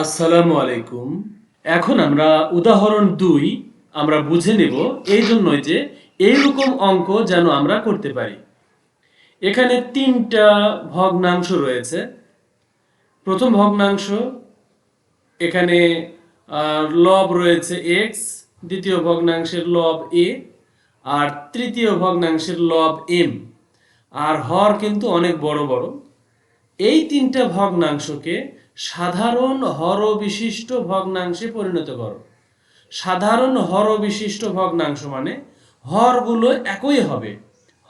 আসসালামু আলাইকুম। এখন আমরা উদাহরণ দুই আমরা বুঝে নেব এই জন্যই যে এইরকম অঙ্ক যেন আমরা করতে পারি। এখানে তিনটা ভগ্নাংশ রয়েছে। প্রথম ভগ্নাংশ, এখানে লব রয়েছে এক্স দ্বিতীয় ভগ্নাংশের লব এ আর তৃতীয় ভগ্নাংশের লব এম আর হর কিন্তু অনেক বড় বড়। এই তিনটা ভগ্নাংশকে সাধারণ হর বিশিষ্ট ভগ্নাংশে পরিণত করো। সাধারণ হর বিশিষ্ট ভগ্নাংশ মানে হরগুলো একই হবে,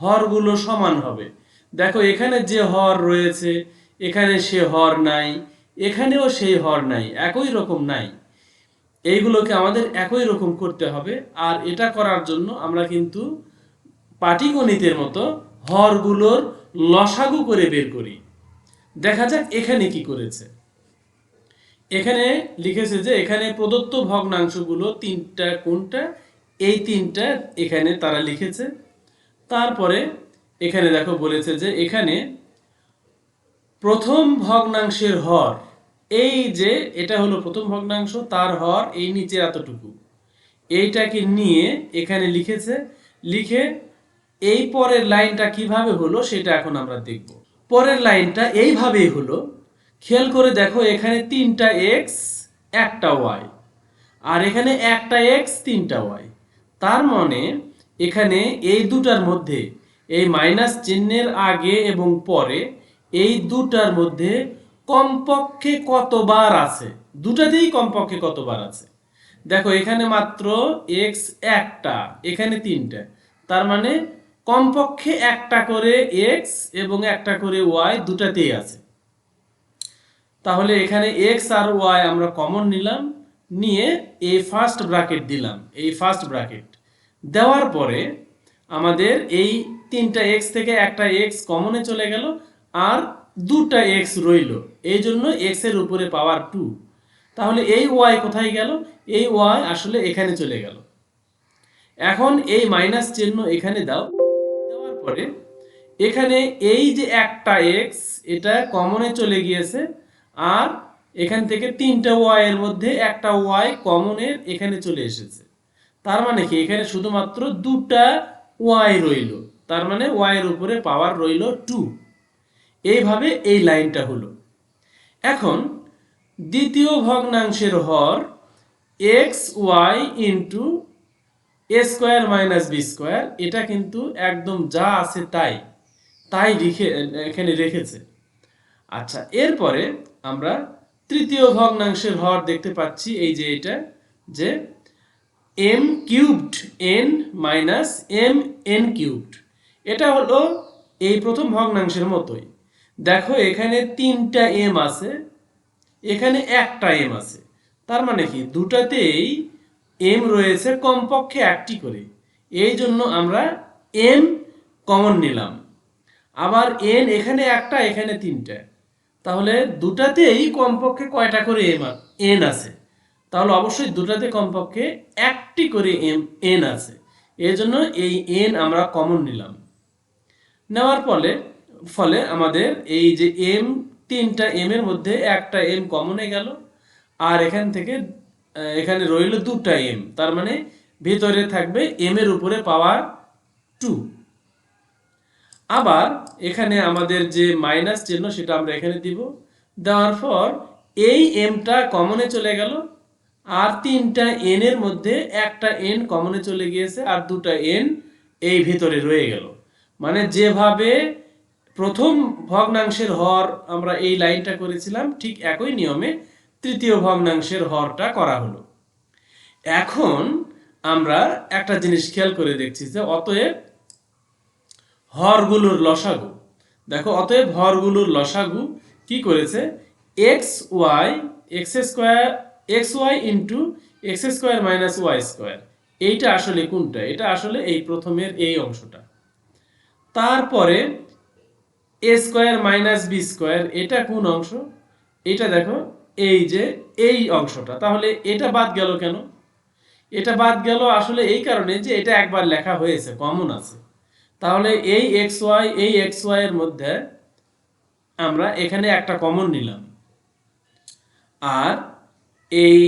হরগুলো সমান হবে। দেখো, এখানে যে হর রয়েছে, এখানে সে হর নাই, এখানেও সেই হর নাই, একই রকম নাই। এইগুলোকে আমাদের একই রকম করতে হবে, আর এটা করার জন্য আমরা কিন্তু পাটিগণিতের মতো হরগুলোর লসাগু করে বের করি। দেখা যাক এখানে কি করেছে। এখানে লিখেছে যে এখানে প্রদত্ত ভগ্নাংশগুলো তিনটা, কোনটা? এই তিনটা এখানে তারা লিখেছে। তারপরে এখানে দেখো বলেছে যে এখানে প্রথম ভগ্নাংশের হর, এই যে এটা হলো প্রথম ভগ্নাংশ, তার হর এই নিচে এতটুকু। এইটাকে নিয়ে এখানে লিখেছে, লিখে এই পরের লাইনটা কীভাবে হলো সেটা এখন আমরা দেখব। পরের লাইনটা এইভাবেই হলো। খেয়াল করে দেখো, এখানে তিনটা এক্স একটা ওয়াই আর এখানে একটা এক্স তিনটা ওয়াই তার মানে এখানে এই দুটার মধ্যে, এই মাইনাস চিহ্নের আগে এবং পরে, এই দুটার মধ্যে কমপক্ষে কতবার আছে? দুটাতেই কমপক্ষে কতবার আছে? দেখো, এখানে মাত্র এক্স একটা, এখানে তিনটা। তার মানে কমপক্ষে একটা করে এক্স এবং একটা করে ওয়াই দুটাতেই আছে। তাহলে এখানে এক্স আর ওয়াই আমরা কমন নিলাম, নিয়ে এই ফার্স্ট ব্র্যাকেট দিলাম, এই ফার্স্ট ব্র্যাকেট দেওয়ার পরে আমাদের এই তিনটা এক্স থেকে একটা এক্স কমনে চলে গেল, আর দুটা এক্স রইল। এই জন্য এক্সের উপরে পাওয়ার টু তাহলে এই ওয়াই কোথায় গেল? এই ওয়াই আসলে এখানে চলে গেল। এখন এই মাইনাস চিহ্ন এখানে দাও। দেওয়ার পরে এখানে এই যে একটা এক্স এটা কমনে চলে গিয়েছে আর এখান থেকে তিনটা ওয়াই এর মধ্যে একটা ওয়াই কমনের এখানে চলে এসেছে। তার মানে কি? এখানে শুধুমাত্র দুটা ওয়াই রইল। তার মানে ওয়াই এর উপরে পাওয়ার রইল টু এইভাবে এই লাইনটা হলো। এখন দ্বিতীয় ভগ্নাংশের হর X Y into A square minus B square এটা কিন্তু একদম যা আছে তাই। তাই লিখে এখানে রেখেছে। আচ্ছা এরপরে আমরা তৃতীয় ভগ্নাংশের হর দেখতে পাচ্ছি, এই যে এটা, যে M cubed N minus M N cubed এটা হলো এই প্রথম ভগ্নাংশের মতোই। দেখো, এখানে তিনটা এম আছে, এখানে একটা এম আছে। তার মানে কি? দুটাতেই এম রয়েছে কমপক্ষে একটি করে। এই জন্য আমরা এম কমন নিলাম। আবার এন এখানে একটা, এখানে তিনটা। তাহলে দুটাতেই কমপক্ষে কয়টা করে এম এন আছে? তাহলে অবশ্যই দুটাতে কমপক্ষে একটি করে এম এন আছে। এই জন্য এই এন আমরা কমন নিলাম। নেওয়ার ফলে ফলে আমাদের এই যে এম তিনটা এম এর মধ্যে একটা এম কমনে গেল, আর এখান থেকে এখানে রইল দুটা এম তার মানে ভেতরে থাকবে এম এর উপরে পাওয়ার টু আবার এখানে আমাদের যে মাইনাস চিহ্ন সেটা আমরা এখানে দিব। দেওয়ার পর এই এমটা কমনে চলে গেল, আর তিনটা এন এর মধ্যে একটা এন কমনে চলে গিয়েছে, আর দুটা এন এই ভিতরে রয়ে গেল। মানে যেভাবে প্রথম ভগ্নাংশের হর আমরা এই লাইনটা করেছিলাম, ঠিক একই নিয়মে তৃতীয় ভগ্নাংশের হরটা করা হলো। এখন আমরা একটা জিনিস খেয়াল করে দেখছি যে অতএব হরগুলোর লসাগু। দেখো, অতএব হরগুলোর লসাগু কি করেছে? X Y X square X Y into X square minus Y square এইটা আসলে কোনটা? এটা আসলে এই প্রথমের এই অংশটা। তারপরে A square minus B square এটা কোন অংশ? এটা দেখো, এই যে এই অংশটা। তাহলে এটা বাদ গেল কেন? এটা বাদ গেল আসলে এই কারণে যে এটা একবার লেখা হয়েছে কমন আছে। তাহলে এই এক্স ওয়াই এই এক্স ওয়াই এর মধ্যে আমরা এখানে একটা কমন নিলাম। আর এই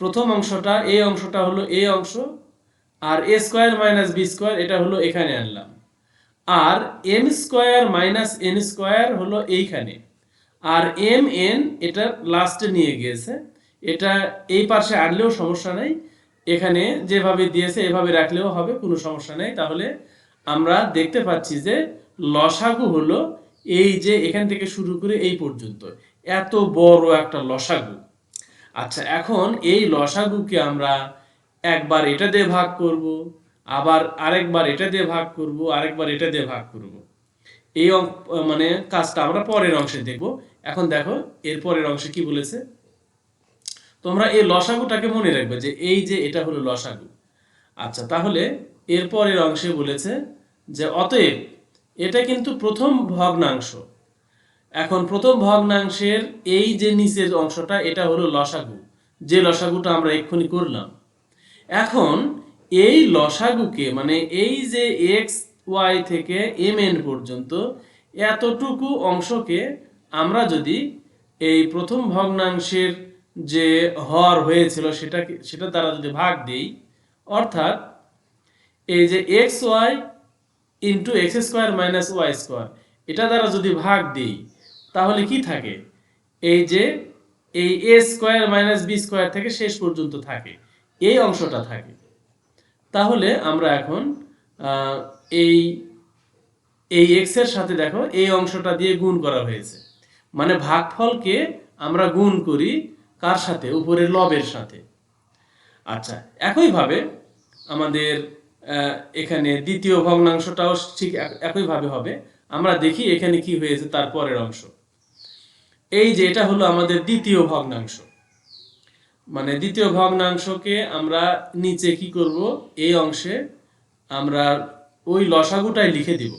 প্রথম অংশটা, এই অংশটা হলো এই অংশ, আর A square minus B square এটা হলো এখানে আনলাম। আর M square minus N square হলো এইখানে। আর এম এন এটা লাস্টে নিয়ে গিয়েছে। এটা এই পাশে আনলেও সমস্যা নেই। এখানে যেভাবে দিয়েছে, এভাবে রাখলেও হবে, কোনো সমস্যা নেই। তাহলে আমরা দেখতে পাচ্ছি যে লসাগু হলো এই যে এখান থেকে শুরু করে এই পর্যন্ত। এত বড় একটা লসাগু। আচ্ছা এখন এই লসাগুকে আমরা একবার এটা দিয়ে ভাগ করব, আবার আরেকবার এটা দিয়ে ভাগ করব, আরেকবার এটা দিয়ে ভাগ করব। এই মানে কাজটা আমরা পরের অংশে দেখব। এখন দেখো, এর পরের অংশে কি বলেছে? তোমরা এই লসাগুটাকে মনে রাখবে যে এই যে এটা হলো লসাগু। আচ্ছা তাহলে এর পরের অংশে বলেছে যে অতএব এটা কিন্তু প্রথম ভগ্নাংশ। এখন প্রথম ভগ্নাংশের এই যে নিচের অংশটা, এটা হলো লসাগু। যে লসাগুটা আমরা এক্ষুনি করলাম। এখন এই লসাগুকে মানে এই যে এক্স ওয়াই থেকে এম এন পর্যন্ত এতটুকু অংশকে আমরা যদি এই প্রথম ভগ্নাংশের যে হর হয়েছিল সেটাকে, সেটা দ্বারা যদি ভাগ দেই অর্থাৎ এই যে x y into x square minus y square এটা দ্বারা যদি ভাগ দিই, তাহলে কি থাকে? এই যে এই a square minus b square থেকে শেষ পর্যন্ত থাকে, এই অংশটা থাকে। তাহলে আমরা এখন এই এই এক্সের সাথে দেখো, এই অংশটা দিয়ে গুণ করা হয়েছে। মানে ভাগফলকে আমরা গুণ করি কার সাথে? উপরের লবের সাথে। আচ্ছা একইভাবে আমাদের এখানে দ্বিতীয় ভগ্নাংশটাও ঠিক এক- একইভাবে হবে। আমরা দেখি এখানে কি হয়েছে তার পরের অংশ। এই যে এটা হলো আমাদের দ্বিতীয় ভগ্নাংশ। মানে দ্বিতীয় ভগ্নাংশকে আমরা নিচে কি করব? এই অংশে আমরা ওই লসাগুটাই লিখে দিব।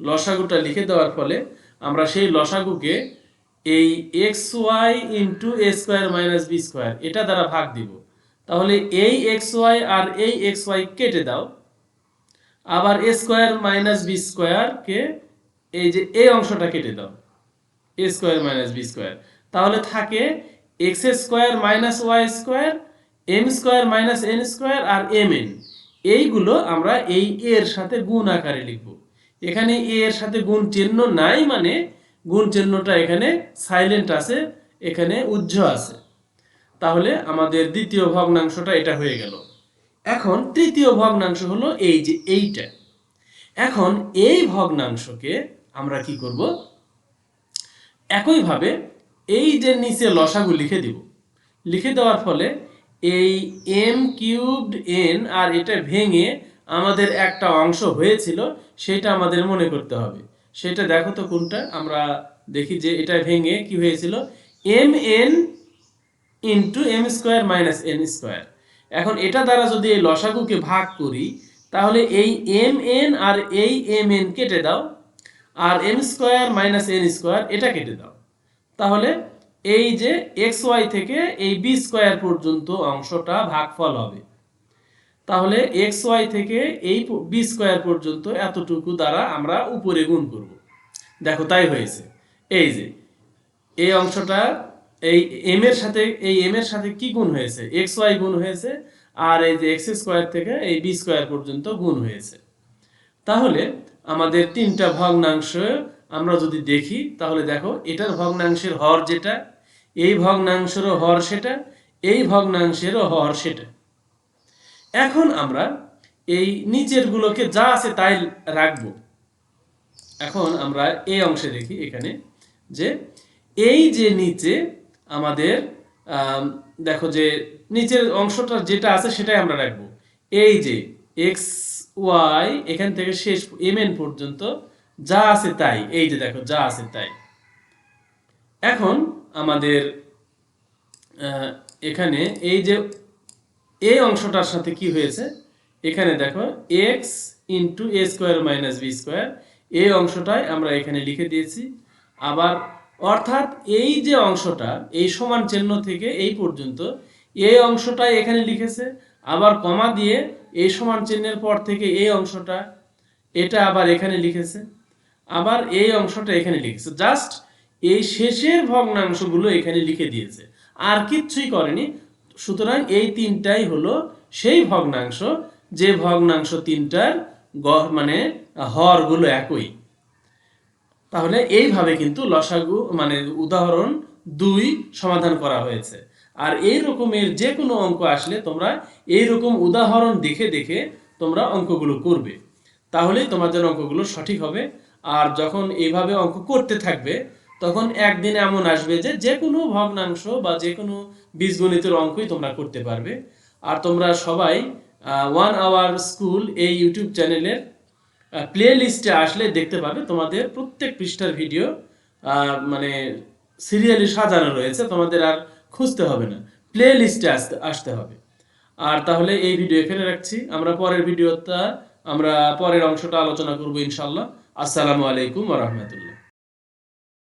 লসাগুটা লিখে দেওয়ার ফলে আমরা সেই লসাগুকে এই x y into a square minus b square এটা দ্বারা ভাগ দিব। তাহলে এই এক্স ওয়াই আর এই এক্স ওয়াই কেটে দাও। আবার এ স্কোয়ার মাইনাস বি স্কোয়ারকে এই যে এই অংশটা কেটে দাও। A square minus b square তাহলে থাকে x square minus y square m square minus n square আর এম এন এইগুলো আমরা এই এর সাথে গুণ আকারে লিখব। এখানে এ এর সাথে গুণ চিহ্ন নাই মানে গুণ চিহ্নটা এখানে সাইলেন্ট আছে, এখানে উজ্জ্ব আছে। তাহলে আমাদের দ্বিতীয় ভগ্নাংশটা এটা হয়ে গেল। এখন তৃতীয় ভগ্নাংশ হলো এই যে এইটা। এখন এই ভগ্নাংশকে আমরা কি করব? একইভাবে এই যে নিচে লসাগু লিখে দিব। লিখে দেওয়ার ফলে এই এম কিউবড এন আর এটা ভেঙে আমাদের একটা অংশ হয়েছিল, সেটা আমাদের মনে করতে হবে। সেটা দেখো তো কোনটা? আমরা দেখি যে এটা ভেঙে কি হয়েছিল? M n into m square minus n square এখন এটা দ্বারা যদি এই লসাগুকে ভাগ করি, তাহলে এই এম এন আর এই এম এন কেটে দাও, আর m square minus n square এটা কেটে দাও। তাহলে এই যে এক্স ওয়াই থেকে এই বি স্কোয়ার পর্যন্ত অংশটা ভাগফল হবে। তাহলে এক্স ওয়াই থেকে এই বি স্কোয়ার পর্যন্ত এতটুকু দ্বারা আমরা উপরে গুণ করব। দেখো তাই হয়েছে। এই যে, এই অংশটা এই এম এর সাথে, এই এম এর সাথে কি গুণ হয়েছে? এক্স ওয়াই গুণ হয়েছে আর এই যে এক্স স্কোয়ার থেকে এই বি স্কোয়ার পর্যন্ত গুণ হয়েছে। তাহলে আমাদের তিনটা ভগ্নাংশ আমরা যদি দেখি, তাহলে দেখো এটার ভগ্নাংশের হর যেটা, এই ভগ্নাংশেরও হর সেটা, এই ভগ্নাংশেরও হর সেটা। এখন আমরা এই নিচের গুলোকে যা আছে তাই রাখব। এখন আমরা এই অংশে দেখি এখানে যে এই যে নিচে আমাদের দেখো যে নিচের অংশটা যেটা আছে সেটাই আমরা রাখব। এই যে এক্স ওয়াই এখান থেকে শেষ এম এন পর্যন্ত যা আছে তাই, এই যে দেখো যা আছে তাই। এখন আমাদের এখানে এই যে এই অংশটার সাথে কি হয়েছে? এখানে দেখো x into a square minus b square এই অংশটাই আমরা এখানে লিখে দিয়েছি। আবার অর্থাৎ এই যে অংশটা, এই সমান চিহ্ন থেকে এই পর্যন্ত, এই অংশটাই এখানে লিখেছে, আবার কমা দিয়ে এই সমান চিহ্নের পর থেকে এই অংশটা, এটা আবার এখানে লিখেছে, আবার এই অংশটা এখানে লিখেছে। জাস্ট এই শেষের ভগ্নাংশগুলো এখানে লিখে দিয়েছে। আর কিচ্ছুই করেনি। সুতরাং এই তিনটাই হলো সেই ভগ্নাংশ, যে ভগ্নাংশ তিনটার গ- মানে হরগুলো একই। তাহলে এইভাবে কিন্তু লসাগু মানে উদাহরণ দুই সমাধান করা হয়েছে। আর এই রকমের যে কোনো অঙ্ক আসলে তোমরা এই রকম উদাহরণ দেখে দেখে তোমরা অঙ্কগুলো করবে। তাহলেই তোমাদের অঙ্কগুলো সঠিক হবে। আর যখন এইভাবে অঙ্ক করতে থাকবে, তখন একদিন এমন আসবে যে যে কোনো ভগ্নাংশ বা যে কোনো বীজগণিতের অঙ্কই তোমরা করতে পারবে। আর তোমরা সবাই ওয়ান আওয়ার স্কুল এই ইউটিউব চ্যানেলের প্লে লিস্টে আসলে দেখতে পাবে, তোমাদের প্রত্যেক পৃষ্ঠার ভিডিও মানে সিরিয়ালি সাজানো রয়েছে, তোমাদের আর খুঁজতে হবে না। প্লে লিস্টে আসতে আসতে হবে। আর তাহলে এই ভিডিও এখানে রাখছি। আমরা পরের ভিডিওটা আমরা পরের অংশটা আলোচনা করব ইনশাল্লাহ আসসালামু আলাইকুম রহমতুল্লাহ।